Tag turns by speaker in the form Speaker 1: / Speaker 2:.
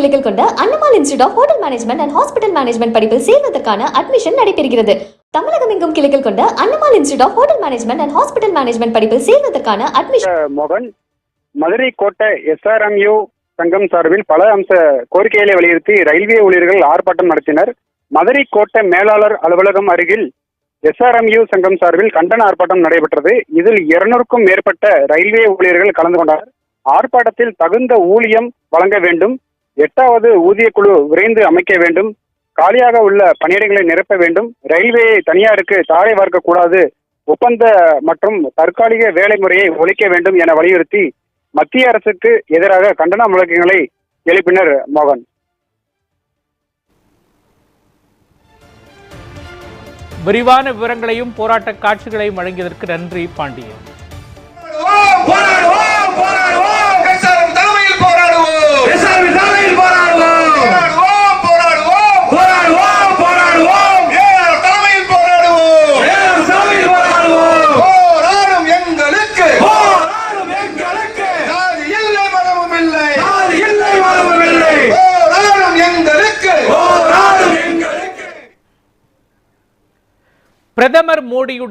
Speaker 1: கிளைகள் கொண்ட Annamal institute of hotel management and hospital management படிப்பில் சேர்வதற்கான அட்மிஷன் நடைபெறுகிறது. தமிழகம் எங்கும் கிளைகள் கொண்ட Annamal institute of hotel management and hospital management படிப்பில் சேர்வதற்கான அட்மிஷன்
Speaker 2: மோகன் மதுரை கோட்டை எஸ்ஆர்எம்யூ சங்கம் சார்பில் பல அம்ச கோரிக்கைகளை வலியுறுத்தி ரயில்வே ஊழியர்கள் ஆர்ப்பாட்டம் நடத்தினர். மதுரை கோட்டை மேலாளர் அலுவலகம் அருகில் எஸ்ஆர்எம்யூ சங்கம் சார்பில் கண்டன ஆர்ப்பாட்டம் நடைபெற்றது. இதில் இருநூறுக்கும் மேற்பட்ட ரயில்வே ஊழியர்கள் கலந்து கொண்டனர். ஆர்ப்பாட்டத்தில் தகுந்த ஊழியம் வழங்க வேண்டும். எட்டாவது ஊதியக்குழு விரைந்து அமைக்க வேண்டும். காலியாக உள்ள பணியிடங்களை நிரப்ப வேண்டும். ரயில்வேயை தனியாருக்கு தாரை வார்க்க கூடாது ஒப்பந்த மற்றும் தற்காலிக வேலை முறையை ஒழிக்க வேண்டும் என வலியுறுத்தி மத்திய அரசுக்கு எதிராக கண்டன முழக்கங்களை எழுப்பினர் மோகன்.
Speaker 3: விரிவான விவரங்களையும் போராட்ட காட்சிகளையும் வழங்கியதற்கு நன்றி பாண்டியன். பிரதமர் மோடியுடன்